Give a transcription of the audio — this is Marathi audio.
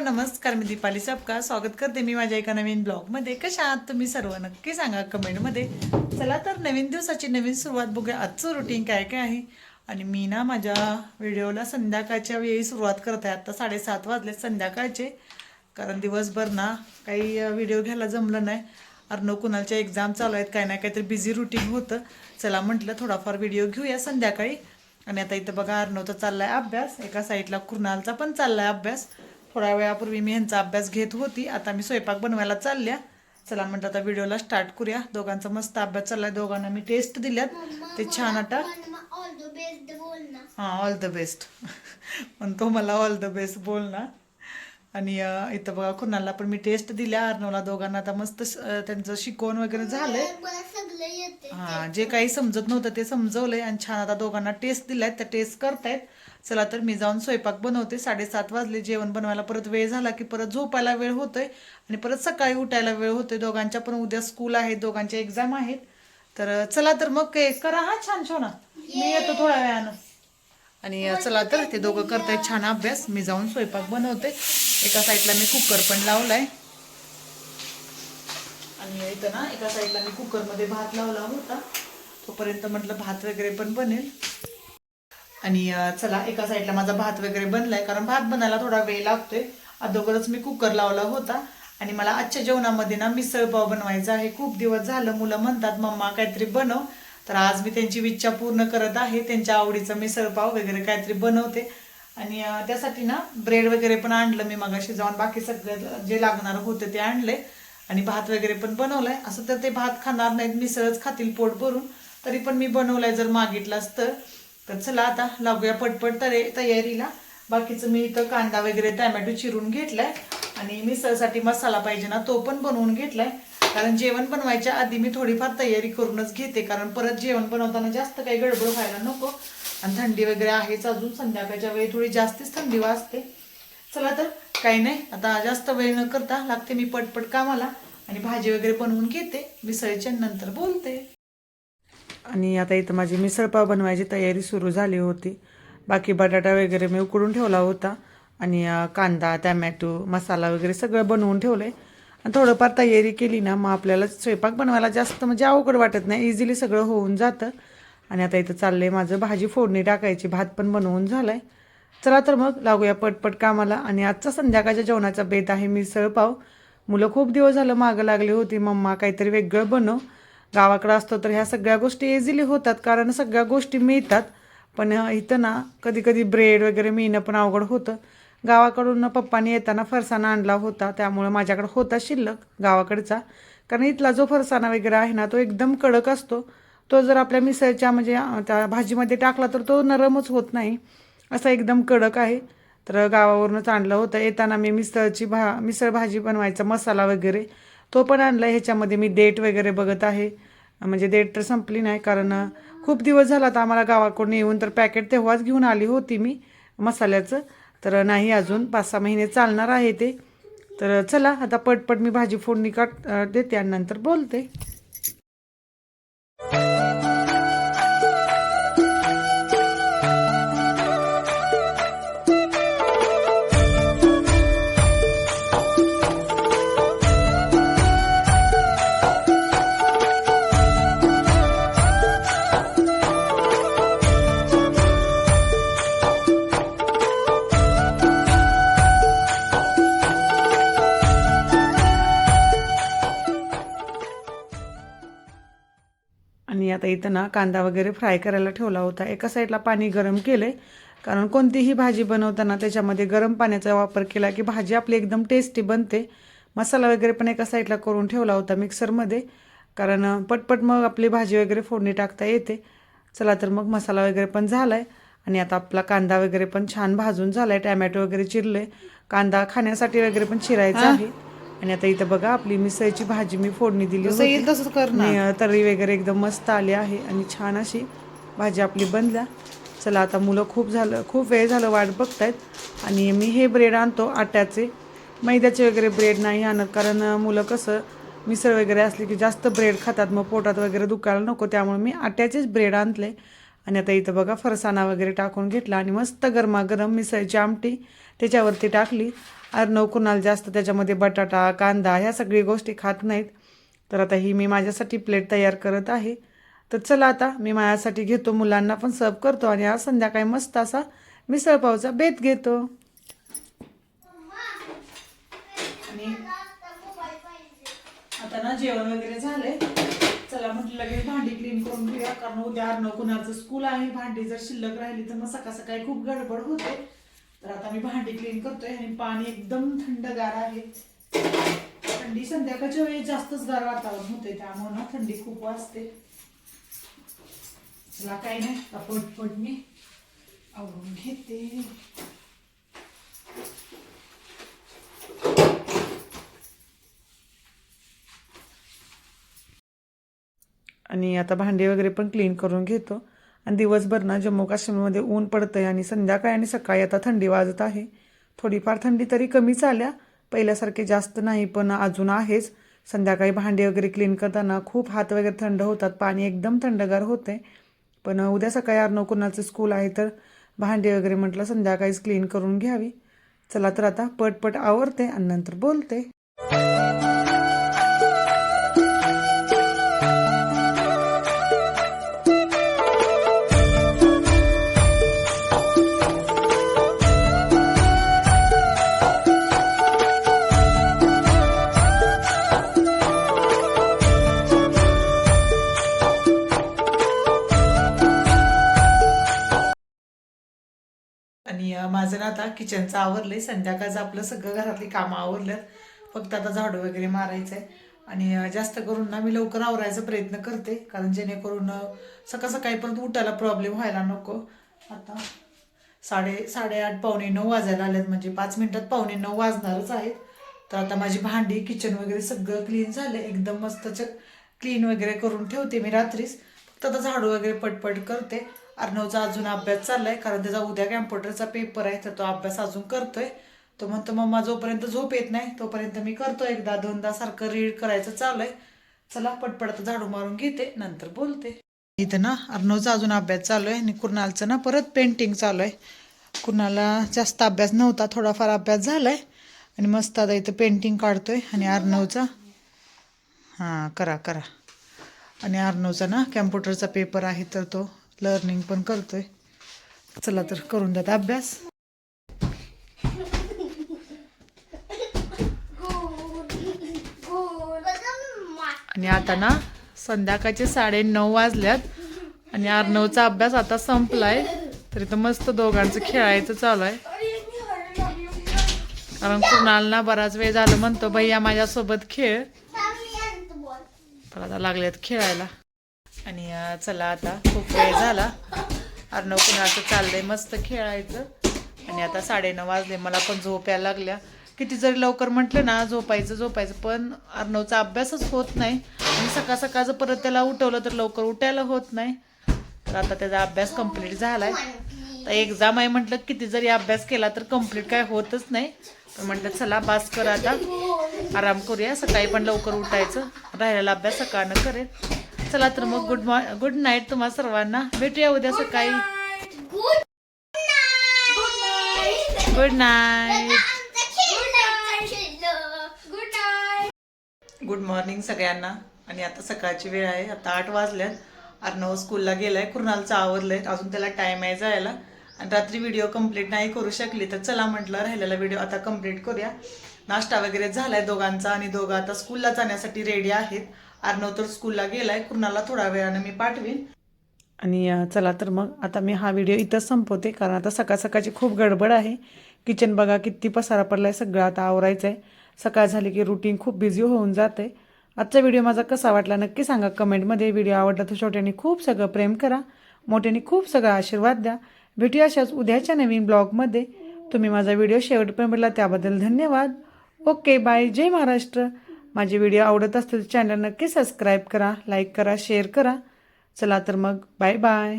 नमस्कार मी दीपाली सबका स्वागत करते मी माझ्या एका नवीन ब्लॉगमध्ये. कशा आहात तुम्ही सर्व? नक्की सांगा कमेंटमध्ये. चला तर नवीन दिवसाची नवीन सुरुवात बघूया. आजचं रुटीन काय काय आहे? आणि मी ना माझ्या व्हिडिओला संध्याकाळच्या वेळी सुरुवात करत आहे. आता साडेसात वाजले संध्याकाळचे. कारण दिवसभर ना काही व्हिडिओ घ्यायला जमलं नाही. अर्णव कुणालच्या एक्झाम चालू आहेत. काय नाही काहीतरी बिझी रुटीन होतं. चला म्हटलं थोडाफार व्हिडिओ घेऊया संध्याकाळी. आणि आता इथं बघा अर्णवचा चाललाय अभ्यास. एका साईडला कुणालचा पण चाललाय अभ्यास. थोड्या वेळापूर्वी मी ह्यांचा अभ्यास घेत होती. आता मी स्वयंपाक बनवायला चालल्या. चला म्हटलं आता व्हिडिओला स्टार्ट करूया. दोघांचा मस्त अभ्यास चाललाय. दोघांना मी टेस्ट दिल्यात. ते छान आता. हां ऑल द बेस्ट म्हणतो मला ऑल द बेस्ट बोल ना आणि इथं बघा कुणाला पण मी टेस्ट दिल्या अर्णवला दोघांना. आता मस्त त्यांचं शिकवण वगैरे झालंय. हा जे काही समजत नव्हतं ते समजवलंय. आणि छान आता दोघांना टेस्ट दिलाय. त्या टेस्ट करतायत. चला तर मी जाऊन स्वयंपाक बनवते. साडेसात वाजले जेवण बनवायला परत वेळ झाला की परत झोपायला वेळ होतोय. आणि परत सकाळी उठायला वेळ होतोय. दोघांच्या पण उद्या स्कूल आहे. दोघांच्या एक्झाम आहेत. तर चला तर मग काय करा हा छान छोना. मी येतो थोड्या वेळानं. आणि चला तर ते दोघं करतायत छान अभ्यास. मी जाऊन स्वयंपाक बनवते. एका साईडला मी कुकर पण लावलाय. आणि इथं ना एका साईडला मी कुकरमध्ये भात लावला होता. तोपर्यंत म्हटलं भात वगैरे पण बनेल. आणि चला एका साईडला माझा भात वगैरे बनलाय. कारण भात बनायला थोडा वेळ लागतोय. अगोदरच मी कुकर लावला होता. आणि मला आजच्या जेवणामध्ये ना मिसळपाव बनवायचा आहे. खूप दिवस झालं मुलं म्हणतात मम्मा काहीतरी बनव. तर आज मी त्यांची इच्छा पूर्ण करत आहे. त्यांच्या आवडीचं मिसळपाव वगैरे काहीतरी बनवते. आणि त्यासाठी ना ब्रेड वगैरे पण आणलं मी मगाशी जाऊन. बाकी सगळं जे लागणार होतं ते आणले. आणि भात वगैरे पण बनवलाय. असं तर ते भात खाणार नाहीत. मिसळच खातील पोट भरून. तरी पण मी बनवलाय जर मागितलं असतं. तर चला आता लागूया पटपट तरे तयारीला. बाकीचं मी इथं कांदा वगैरे टॅमॅटो चिरून घेतलाय. आणि मिसळसाठी मसाला पाहिजे ना तो पण बनवून घेतलाय. कारण जेवण बनवायच्या आधी मी थोडीफार तयारी करूनच घेते. कारण परत जेवण बनवताना जास्त काही गडबड व्हायला नको. आणि थंडी वगैरे आहेच अजून. संध्याकाळच्या वेळी थोडी जास्तीच थंडी वाजते. चला तर काही नाही. आता जास्त वेळ न करता लागते मी पटपट कामाला. आणि भाजी वगैरे बनवून घेते. मिसळीच्या नंतर बोलते. आणि आता इथं माझी मिसळपाव बनवायची तयारी सुरू झाली होती. बाकी बटाटा वगैरे मी उकडून ठेवला होता. आणि कांदा टॅमॅटो मसाला वगैरे सगळं बनवून ठेवलं आहे आणि थोडंफार तयारी केली ना मग आपल्याला स्वयंपाक बनवायला जास्त म्हणजे अवघड वाटत नाही. इझिली सगळं होऊन जातं. आणि आता इथं चाललं आहे माझं भाजी फोडणी टाकायची भात पण बनवून झाला आहे चला तर मग लागूया पटपट कामाला. आणि आजचा संध्याकाळच्या जेवणाचा बेत आहे मिसळपाव मुलं खूप दिवस झालं मागं लागली होती. मम्मा काहीतरी वेगळं बनव. गावाकडं असतो तर ह्या सगळ्या गोष्टी इझिली होतात. कारण सगळ्या गोष्टी मिळतात. पण इथं ना कधी कधी ब्रेड वगैरे मिळणं पण अवघड होतं. गावाकडून पप्पानी येताना फरसाणा आणला होता. त्यामुळं माझ्याकडे होता शिल्लक गावाकडचा. कारण इथला जो फरसाणा वगैरे आहे ना तो एकदम कडक असतो. तो जर आपल्या मिसळच्या म्हणजे त्या भाजीमध्ये टाकला तर तो नरमच होत नाही. असा एकदम कडक आहे. तर गावावरूनच आणलं होतं. येताना मी मिसळची भा मिसळ भाजी बनवायचा मसाला वगैरे तो पण आणला. ह्याच्यामध्ये मी डेट वगैरे बघत आहे. म्हणजे डेट तर संपली नाही. कारण खूप दिवस झाला तर आम्हाला गावाकडून येऊन तर पॅकेट तेव्हाच घेऊन आली होती मी मसाल्याचं. तर नाही अजून पाच सहा महिने चालणार आहे ते. तर चला आता पटपट मी भाजी फोडणी काट देते आणि नंतर बोलते. इथं ना कांदा वगैरे फ्राय करायला ठेवला होता. एका साईडला पाणी गरम केलंय. कारण कोणतीही भाजी बनवताना त्याच्यामध्ये गरम पाण्याचा वापर केला की भाजी आपली एकदम टेस्टी बनते. मसाला वगैरे पण एका साईडला करून ठेवला होता मिक्सरमध्ये कारण पटपट मग आपली भाजी वगैरे फोडणी टाकता येते. चला तर मग मसाला वगैरे पण झालाय. आणि आता आपला कांदा वगैरे पण छान भाजून झालाय. टॅमॅटो वगैरे चिरले कांदा खाण्यासाठी वगैरे पण चिरायचा आहे. आणि आता इथं बघा आपली मिसळची भाजी मी फोडणी दिली होती. तसंच कर ना. आणि, अं, तर्री वगैरे एकदम मस्त आली आहे आणि छान अशी भाजी आपली बनल्या. चला आता मुलं खूप झालं खूप वेळ झालं वाट बघतायत. आणि मी हे ब्रेड आणतो आट्याचे. मैद्याचे वगैरे ब्रेड नाही आणत कारण मुलं कसं मिसळ वगैरे असली की जास्त ब्रेड खातात मग पोटात वगैरे दुखायला नको. त्यामुळे मी आट्याचेच ब्रेड आणले. आणि आता इथं बघा फरसाणा वगैरे टाकून घेतला आणि मस्त गरमागरम मिसळची आमटी त्याच्यावरती टाकली. अर्णव कुणाल जास्त त्याच्यामध्ये बटाटा कांदा ह्या सगळी गोष्टी खात नाहीत. तर आता ही मी माझ्यासाठी प्लेट तयार करत आहे. तर चला आता मी माझ्यासाठी घेतो मुलांना पण सर्व करतो आणि आज संध्याकाळी मस्त असा मिसळपावचा बेत घेतो. आणि आता ना जेवण वगैरे झालंय. चला म्हटलं लगेच भांडी क्लीन करून घेऊया. कारण उद्या अर्णव कुणाचं स्कूल आहे. भांडी जर शिल्लक राहिली तर मग सकाळ सकाळी खूप गडबड होते. तर आता मी भांडी क्लीन करतोय आणि पाणी एकदम थंडगार आहे. थंडी संध्याकाळच्या वेळी जास्तच गार वातावरण होते त्यामुळे ना थंडी खूप वाजते. चला काही नाही आता पटपट मी आवडून घेते. आणि आता भांडे वगैरे पण क्लीन करून घेतो. आणि दिवसभर ना जम्मू काश्मीरमध्ये ऊन पडतं आहे आणि संध्याकाळी आणि सकाळी आता थंडी वाजत आहे. थोडीफार थंडी तरी कमीच आल्या पहिल्यासारखे जास्त नाही पण अजून आहेच. संध्याकाळी भांडी वगैरे क्लीन करताना खूप हात वगैरे थंड होतात. पाणी एकदम थंडगार होते पण उद्या सकाळी अर्नव कुणाचं स्कूल आहे तर भांडी वगैरे म्हटलं संध्याकाळीच क्लीन करून घ्यावी. चला तर आता पटपट आवरते आणि नंतर बोलते. आणि माझं ना आता किचनचं आवरलंय. संध्याकाळचं आपलं सगळं घरातली कामं आवरलं फक्त आता झाडू वगैरे मारायचं आहे आणि जास्त करून ना मी लवकर आवरायचा प्रयत्न करते. कारण जेणेकरून सकाळ सकाळी परत उठायला प्रॉब्लेम व्हायला नको. आता साडे साडेआठ पावणे नऊ वाजायला आल्यात म्हणजे पाच मिनटात पावणे नऊ वाजणारच आहेत. तर आता माझी भांडी किचन वगैरे सगळं क्लीन झालं एकदम मस्त क्लीन वगैरे करून ठेवते मी रात्रीच. फक्त आता झाडू वगैरे पटपट करते. अर्णवचा अजून अभ्यास चाललाय कारण त्याचा उद्या कॅम्प्युटरचा पेपर आहे तर तो अभ्यास अजून करतोय. तो म्हणतो मम्मा जोपर्यंत झोप येत नाही तोपर्यंत मी करतो एकदा दोनदा सारखं रीड करायचं चालू आहे चला पटपट झाडू मारून घेते नंतर बोलते. इथं ना अर्णवचा अजून अभ्यास चालू आहे आणि कुणालचं ना परत पेंटिंग चालू आहे. कुणाला जास्त अभ्यास नव्हता थोडाफार अभ्यास झालाय. आणि मस्त आता इथं पेंटिंग काढतोय आणि अर्णवचा हां करा करा. आणि अर्णवचा ना कॅम्प्युटरचा पेपर आहे तर तो लर्निंग पण करतोय. चला तर करून द्यात अभ्यास. आणि आता ना संध्याकाळचे साडे नऊ वाजल्यात आणि अर्णवचा अभ्यास आता संपलाय. तरी तर मस्त दोघांचं खेळायचं चालू आहे. कारण कुणाल ना बराच वेळ झालं म्हणतो भैया माझ्यासोबत खेळ. तर आता लागलेत खेळायला. आणि चला आता खूप वेळ झाला. अर्णव कुणाचं चाललंय मस्त खेळायचं. आणि आता साडेनऊ वाजले मला पण झोप यायला लागल्या. किती जरी लवकर म्हटलं ना झोपायचं झोपायचं पण अर्णवचा अभ्यासच होत नाही. आणि सकाळ सकाळचं परत त्याला उठवलं तर लवकर उठायला होत नाही. तर आता त्याचा अभ्यास कंप्लीट झालाय. तर एक्झाम आहे म्हटलं किती जरी अभ्यास केला तर कंप्लीट काय होतच नाही. पण म्हटलं चला बास कर आता. आराम करूया. सकाळी पण लवकर उठायचं. राहिलेला अभ्यास सकाळनं करेल चला तर मग गुड मॉर् गुड नाईट तुम्हा सर्वांना. भेटूया उद्या सकाळी. Good night good night good morning सगळ्यांना. आणि आता सकाळची वेळ आहे. आता आठ वाजल्यात. अर्णव स्कूलला गेलाय. कुणालचं आवरलंय. अजून त्याला टाइम आहे जायला. आणि रात्री व्हिडिओ कंप्लीट नाही करू शकली तर चला म्हटलं राहिलेला व्हिडिओ आता कंप्लीट करूया. नाश्ता वगैरे झालाय दोघांचा आणि दोघं आता स्कूलला जाण्यासाठी रेडी आहेत. अर्णव तर स्कूलला गेलाय. कुणाला थोड्या वेळानं मी पाठवीन. आणि चला तर मग आता मी हा व्हिडिओ इथंच संपवते. कारण आता सकाळ सकाळची खूप गडबड आहे. किचन बघा किती पसारा पडलाय. सगळं आता आवरायचं आहे सकाळ झाली की रुटीन खूप बिझी होऊन जाते. आजचा व्हिडिओ माझा कसा वाटला नक्की सांगा कमेंटमध्ये. व्हिडिओ आवडला तर छोट्याने खूप सगळं प्रेम करा. मोठ्याने खूप सगळं आशीर्वाद द्या. भेटूया अशाच उद्याच्या नवीन ब्लॉगमध्ये तुम्ही माझा व्हिडिओ शेवटपर्यंत त्याबद्दल धन्यवाद. ओके बाय जय महाराष्ट्र. माझे व्हिडिओ आवडत असतील चॅनल नक्की सबस्क्राईब करा लाईक करा शेअर करा. चला तर मग बाय बाय